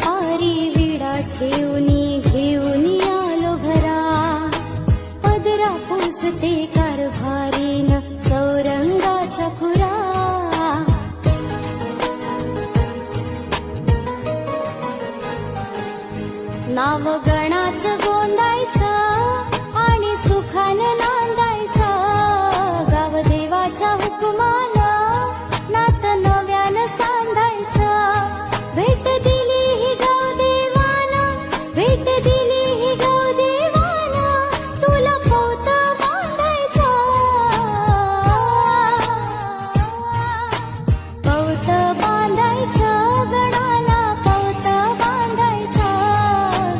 पारी विडा ठेवणी घेऊन आलो भरा पदरा पुसते कारभारीन चौरंगाच्या खुरा. नाव गणाच गोंधळ 爷爷的。